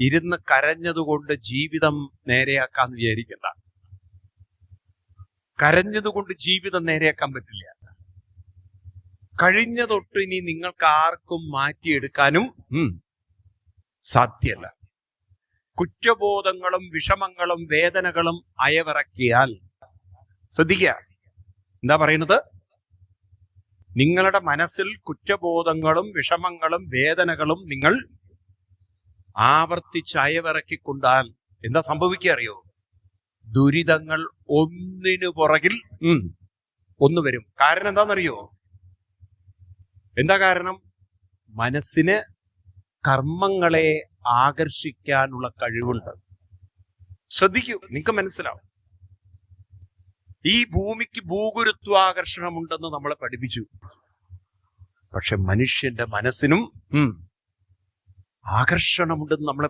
ഇരുന്ന് കരഞ്ഞതുകൊണ്ട് ജീവിതം നേരെയാക്കാന്ന് വിചാരിക്കണ്ട. കരഞ്ഞതുകൊണ്ട് ജീവിതം നേരെയാക്കാൻ പറ്റില്ല. കഴിഞ്ഞ തൊട്ട് ഇനി നിങ്ങൾക്ക് ആർക്കും മാറ്റിയെടുക്കാനും സാധ്യല്ല. കുറ്റബോധങ്ങളും വിഷമങ്ങളും വേദനകളും അയവിറക്കിയാൽ ശ്രദ്ധിക്കുക. എന്താ പറയുന്നത്? നിങ്ങളുടെ മനസ്സിൽ കുറ്റബോധങ്ങളും വിഷമങ്ങളും വേദനകളും നിങ്ങൾ ആവർത്തിച്ച് അയവിറക്കിക്കൊണ്ടാൽ എന്താ സംഭവിക്കുക അറിയോ? ദുരിതങ്ങൾ ഒന്നിനു പുറകിൽ ഒന്നു വരും. കാരണം എന്താണെന്നറിയോ? എന്താ കാരണം? മനസ്സിന് കർമ്മങ്ങളെ ആകർഷിക്കാനുള്ള കഴിവുണ്ട്. ശ്രദ്ധിക്കൂ നിങ്ങൾക്ക് മനസ്സിലാവും. ഈ ഭൂമിക്ക് ഭൂഗുരുത്വാകർഷണമുണ്ടെന്ന് നമ്മളെ പഠിപ്പിച്ചു. പക്ഷെ മനുഷ്യന്റെ മനസ്സിനും ആകർഷണമുണ്ടെന്ന് നമ്മളെ